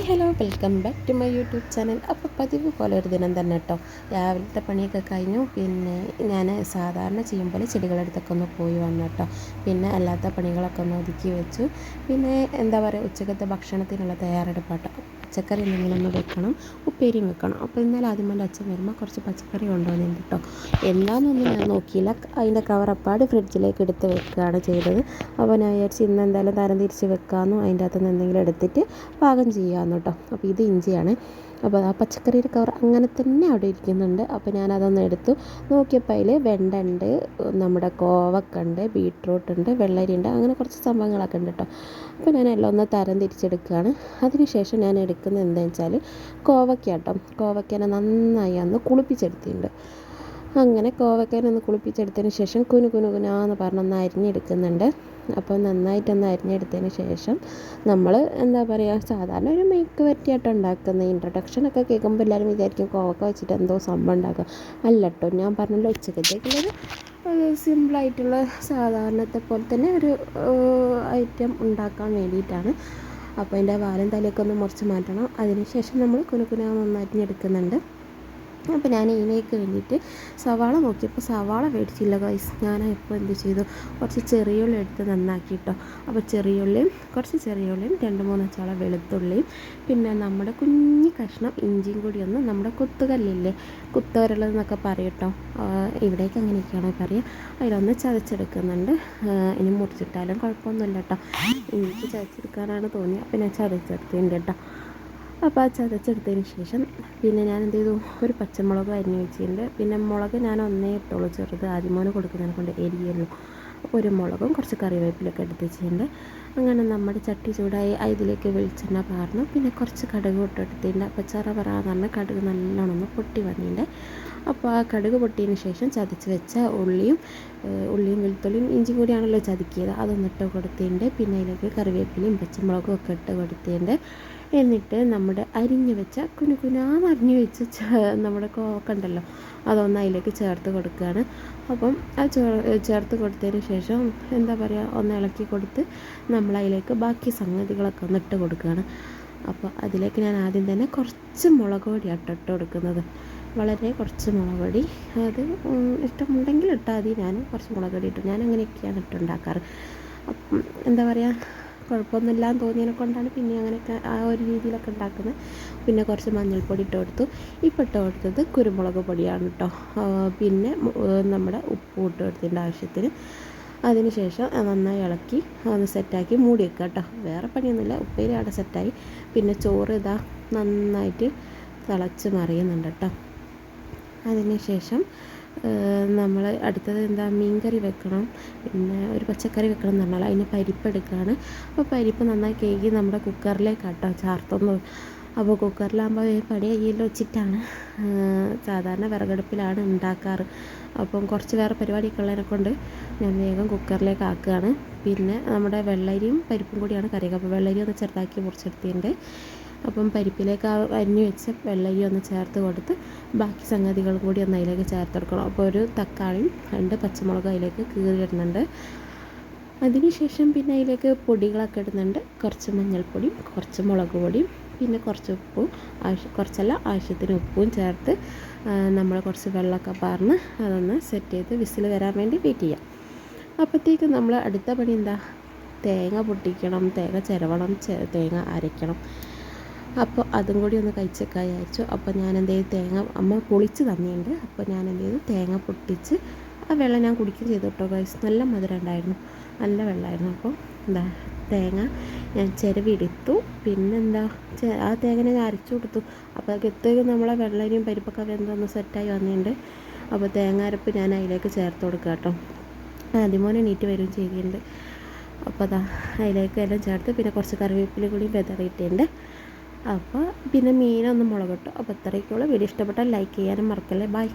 Hi hello welcome back to my YouTube channel. അപ്പോൾ പതിവ് പോലെ ഒരു ദിനം തന്നെ കേട്ടോ രാവിലത്തെ പണിയൊക്കെ കഴിഞ്ഞു. പിന്നെ ഞാൻ സാധാരണ ചെയ്യും പോലെ ചെടികളടുത്തൊക്കെ ഒന്ന് പോയി വന്നു കേട്ടോ പിന്നെ അല്ലാത്ത പണികളൊക്കെ ഒന്ന് ഒതുക്കി വെച്ചു. പിന്നെ എന്താ പറയുക ഉച്ചക്കത്തെ ഭക്ഷണത്തിനുള്ള തയ്യാറെടുപ്പാട്ടോ പച്ചക്കറി എന്തെങ്കിലും ഒന്ന് വെക്കണം. ഉപ്പേരിയും വെക്കണം. അപ്പോൾ ഇന്നലെ ആദ്യം എന്റെ അച്ഛൻ വരുമ്പോൾ കുറച്ച് പച്ചക്കറി കൊണ്ടുവന്നിട്ടുണ്ട് കേട്ടോ എന്താണെന്നൊന്നും ഞാൻ നോക്കിയില്ല. അതിന്റെ കവർ അപ്പാട് ഫ്രിഡ്ജിലേക്ക് എടുത്ത് വെക്കുകയാണ് ചെയ്തത്. അപ്പോൾ ഞാൻ വിചാരിച്ച് ഇന്ന് എന്തായാലും തരം തിരിച്ച് വെക്കാമെന്നും അതിന്റെ അകത്തുനിന്ന് എന്തെങ്കിലും എടുത്തിട്ട് പാകം ചെയ്യാമെന്ന് കേട്ടോ അപ്പോൾ ഇത് ഇഞ്ചിയാണ്. അപ്പോൾ ആ പച്ചക്കറിയുടെ കവർ അങ്ങനെ തന്നെ അവിടെ ഇരിക്കുന്നുണ്ട്. അപ്പോൾ ഞാൻ ഞാനതൊന്ന് എടുത്തു. നോക്കിയപ്പോൾ അതിൽ വെണ്ട ഉണ്ട് നമ്മുടെ കോവക്ക ഉണ്ട് ബീട്രൂട്ട് ഉണ്ട് വെള്ളരി ഉണ്ട് അങ്ങനെ കുറച്ച് സംഭവങ്ങളൊക്കെ ഉണ്ട് കേട്ടോ അപ്പോൾ ഞാൻ എല്ലാം ഒന്ന് തരം തിരിച്ചെടുക്കുകയാണ്. അതിനുശേഷം ഞാൻ എടുക്കുന്നത് എന്താണെന്ന് വെച്ചാൽ കോവയ്ക്ക കേട്ടോ കോവക്കനെ നന്നായി അന്ന് കുളിപ്പിച്ചെടുത്തിട്ടുണ്ട്. അങ്ങനെ കോവക്കനെ ഒന്ന് കുളിപ്പിച്ചെടുത്തതിന് ശേഷം കുനു കുനു കുനാന്ന് പറഞ്ഞൊന്ന് അരിഞ്ഞെടുക്കുന്നുണ്ട്. അപ്പോൾ നന്നായിട്ടൊന്ന് അരിഞ്ഞെടുത്തതിന് ശേഷം നമ്മൾ എന്താ പറയുക സാധാരണ ഒരു മെയ്ക്ക് വരട്ടിയായിട്ട് ഉണ്ടാക്കുന്ന ഇൻട്രഡക്ഷനൊക്കെ കേൾക്കുമ്പോൾ എല്ലാവരും വിചാരിക്കും കോവക്ക വെച്ചിട്ട് എന്തോ സംഭവം ഉണ്ടാക്കുക. അല്ല കേട്ടോ ഞാൻ പറഞ്ഞല്ലോ ഉച്ചക്കത്തേക്കുള്ളൊരു സിമ്പിളായിട്ടുള്ള സാധാരണത്തെ പോലെ തന്നെ ഒരു ഐറ്റം ഉണ്ടാക്കാൻ വേണ്ടിയിട്ടാണ്. അപ്പോൾ അതിന്റെ വാലും തലയൊക്കെ ഒന്ന് മുറിച്ച് മാറ്റണം. അതിനുശേഷം നമ്മൾ കുനുകുന നന്നായിട്ട് അപ്പോൾ ഞാൻ ഇതിലേക്ക് വേണ്ടിയിട്ട് സവാള നോക്കിയപ്പോൾ സവാള മേടിച്ചില്ല ഗൈസ് ഞാൻ ഇപ്പോൾ എന്ത് ചെയ്തു? കുറച്ച് ചെറിയുള്ളി എടുത്ത് നന്നാക്കി കേട്ടോ അപ്പോൾ ചെറിയുള്ളിയും കുറച്ച് ചെറിയുള്ളിയും രണ്ട് മൂന്ന് ചാള വെളുത്തുള്ളിയും പിന്നെ നമ്മുടെ കുഞ്ഞി കഷ്ണം ഇഞ്ചിയും കൂടി ഒന്ന് നമ്മുടെ കുത്തുകല്ലില്ലേ കുത്തവരളെന്നൊക്കെ പറയും ഇവിടേക്ക് അങ്ങനെയൊക്കെയാണ് പറയുക അതിലൊന്ന് ചതച്ചെടുക്കുന്നുണ്ട്. ഇനി മുറിച്ചിട്ടാലും കുഴപ്പമൊന്നുമില്ല കേട്ടോ. ഇഞ്ചി ചതച്ചെടുക്കാനാണ് തോന്നിയത് അപ്പോൾ ഞാൻ ചതച്ചെടുത്തിട്ടുണ്ട് കേട്ടോ. അപ്പോൾ ആ ചതച്ചെടുത്തതിന് ശേഷം പിന്നെ ഞാൻ എന്ത് ചെയ്തു ഒരു പച്ചമുളക് അരിഞ്ഞു വെച്ചിട്ടുണ്ട്. പിന്നെ മുളക് ഞാൻ ഒന്നേ ഇട്ടുള്ളൂ ചെറുത് ആദ്യമോന് കൊടുക്കുന്നതിനെ കൊണ്ട് എരിയുള്ളൂ അപ്പോൾ ഒരു മുളകും കുറച്ച് കറിവേപ്പിലൊക്കെ എടുത്ത് വെച്ചിട്ടുണ്ട്. അങ്ങനെ നമ്മുടെ ചട്ടി ചൂടായി അതിലേക്ക് വെളിച്ചെണ്ണ പാർന്നു. പിന്നെ കുറച്ച് കടുക് ഇട്ടെടുത്തിട്ടുണ്ട് അപ്പോൾ ചെറ പറയാന്ന് പറഞ്ഞാൽ കടുക് നല്ലോണം ഒന്ന് പൊട്ടി വന്നിട്ടുണ്ട്. അപ്പോൾ ആ കടുക് പൊട്ടിയതിന് ശേഷം ചതച്ച് വെച്ച ഉള്ളിയും ഉള്ളിയും വെളുത്തുള്ളിയും ഇഞ്ചി കൂടിയാണല്ലോ ചതുക്കിയത്. അതൊന്നിട്ട് കൊടുത്തിട്ടുണ്ട്. പിന്നെ അതിലേക്ക് കറിവേപ്പിലയും പച്ചമുളകും ഒക്കെ ഇട്ട് കൊടുത്തിട്ടുണ്ട്. എന്നിട്ട് നമ്മുടെ അരിഞ്ഞു വെച്ച കുനുകുനാന്ന് അരിഞ്ഞു വെച്ച നമ്മുടെ കോക്കുണ്ടല്ലോ അതൊന്ന് അതിലേക്ക് ചേർത്ത് കൊടുക്കുകയാണ്. അപ്പം അത് ചേർത്ത് കൊടുത്തതിന് ശേഷം എന്താ പറയുക ഒന്ന് ഇളക്കി കൊടുത്ത് നമ്മൾ അതിലേക്ക് ബാക്കി സംഗതികളൊക്കെ ഒന്ന് ഇട്ട് കൊടുക്കുകയാണ്. അപ്പോൾ അതിലേക്ക് ഞാൻ ആദ്യം തന്നെ കുറച്ച് മുളക് പൊടി ഇട്ട് കൊടുക്കുന്നത്. വളരെ കുറച്ച് മുളക് പൊടി. അത് ഇഷ്ടമുണ്ടെങ്കിൽ ഇട്ടാൽ മതി. ഞാൻ കുറച്ച് മുളക് പൊടി ഇട്ടു ഞാൻ അങ്ങനെയൊക്കെയാണ് ഇട്ടുണ്ടാക്കാറ് എന്താ പറയുക കുഴപ്പമൊന്നുമില്ലാന്ന് തോന്നിയതിനെ കൊണ്ടാണ് പിന്നെ അങ്ങനെയൊക്കെ ആ ഒരു രീതിയിലൊക്കെ ഉണ്ടാക്കുന്നത്. പിന്നെ കുറച്ച് മഞ്ഞൾപ്പൊടി ഇട്ട് കൊടുത്തു. ഇപ്പം ഇട്ട് കൊടുത്തത് കുരുമുളക് പൊടിയാണ് കേട്ടോ. പിന്നെ നമ്മുടെ ഉപ്പ് ഇട്ട് കൊടുത്തതിന്റെ ആവശ്യത്തിന്. അതിനുശേഷം നന്നായി ഇളക്കി ഒന്ന് സെറ്റാക്കി മൂടി വെക്കുക കേട്ടോ. വേറെ പണിയൊന്നുമില്ല. ഉപ്പേരി അവിടെ സെറ്റായി. പിന്നെ ചോറ് ഇതാ നന്നായിട്ട് തിളച്ച് മറിയുന്നുണ്ട് കേട്ടോ. അതിനുശേഷം നമ്മൾ അടുത്തത് എന്താ മീൻകറി വെക്കണം. പിന്നെ ഒരു പച്ചക്കറി വെക്കണം എന്ന് പറഞ്ഞാൽ അതിന് പരിപ്പ് എടുക്കുകയാണ് അപ്പോൾ പരിപ്പ് നന്നായി കേകി നമ്മുടെ കുക്കറിലേക്ക് കേട്ടോ ചാർത്തുന്നു. അപ്പോൾ കുക്കറിലാകുമ്പോൾ പണി കയ്യിൽ വെച്ചിട്ടാണ്. സാധാരണ വിറകടുപ്പിലാണ് ഉണ്ടാക്കാറ്. അപ്പം കുറച്ച് വേറെ പരിപാടിയൊക്കെ ഉള്ളതിനെ കൊണ്ട് ഞാൻ വേഗം കുക്കറിലേക്ക് ആക്കുകയാണ്. പിന്നെ നമ്മുടെ വെള്ളരിയും പരിപ്പും കൂടിയാണ് കറിയൊക്കെ. അപ്പോൾ വെള്ളരി ഒന്ന് ചെറുതാക്കി മുറിച്ചെടുത്തിട്ടുണ്ട്. അപ്പം പരിപ്പിലേക്ക് ആ അരിഞ്ഞു വെച്ച വെള്ളരി ഒന്ന് ചേർത്ത് കൊടുത്ത് ബാക്കി സംഗതികൾ കൂടി ഒന്ന് അതിലേക്ക് ചേർത്ത് കൊടുക്കണം. അപ്പോൾ ഒരു തക്കാളിയും രണ്ട് പച്ചമുളക് അതിലേക്ക് കീറിയിടുന്നുണ്ട് അതിനുശേഷം പിന്നെ അതിലേക്ക് പൊടികളൊക്കെ ഇടുന്നുണ്ട്. കുറച്ച് മഞ്ഞൾപ്പൊടിയും കുറച്ച് മുളക് പൊടിയും പിന്നെ കുറച്ച് ഉപ്പും ആവശ്യ കുറച്ചല്ല ആവശ്യത്തിന് ഉപ്പും ചേർത്ത് നമ്മൾ കുറച്ച് വെള്ളമൊക്കെ പാർന്ന് അതൊന്ന് സെറ്റ് ചെയ്ത് വിസിൽ വരാൻ വേണ്ടി വെയിറ്റ് ചെയ്യാം. അപ്പോഴത്തേക്ക് നമ്മൾ അടുത്ത പണി എന്താ? തേങ്ങ പൊട്ടിക്കണം തേങ്ങ ചിരവണം തേങ്ങ അരയ്ക്കണം. അപ്പോൾ അതും കൂടി ഒന്ന് കഴിച്ചേക്കാൻ വിചാരിച്ചു. അപ്പോൾ ഞാൻ എന്ത് ചെയ്തു തേങ്ങ അമ്മ പൊളിച്ച് തന്നിട്ടുണ്ട്. അപ്പോൾ ഞാൻ എന്ത് ചെയ്തു തേങ്ങ പൊട്ടിച്ച് ആ വെള്ളം ഞാൻ കുടിക്കുകയും ചെയ്തു കേട്ടോ ഗൈസ് നല്ല മധുരം ഉണ്ടായിരുന്നു. നല്ല വെള്ളമായിരുന്നു. അപ്പോൾ എന്താ തേങ്ങ ഞാൻ ചിരവിടുത്തു പിന്നെന്താ ആ തേങ്ങ ഞാൻ അരച്ചു കൊടുത്തു. അപ്പോൾ അതൊക്കെ നമ്മളെ വെള്ളരിയും പരിപ്പൊക്കെ വെന്തൊന്ന് സെറ്റായി വന്നിട്ടുണ്ട്. അപ്പോൾ തേങ്ങ അരപ്പ് ഞാൻ അതിലേക്ക് ചേർത്ത് കൊടുക്കുക കേട്ടോ. ആദ്യമോനെ നീറ്റ് വരും ചെയ്യുന്നുണ്ട് അപ്പോൾ അതാ അതിലേക്ക് എല്ലാം ചേർത്ത് പിന്നെ കുറച്ച് കറിവേപ്പില കൂടി വെതറിയിട്ടുണ്ട്. അപ്പോൾ പിന്നെ മീനൊന്ന് മുളകിട്ടു. അപ്പോൾ ഇത്രയൊക്കെയുള്ളൂ വീഡിയോ ഇഷ്ടപ്പെട്ടാൽ ലൈക്ക് ചെയ്യാനും മറക്കല്ലേ. ബൈ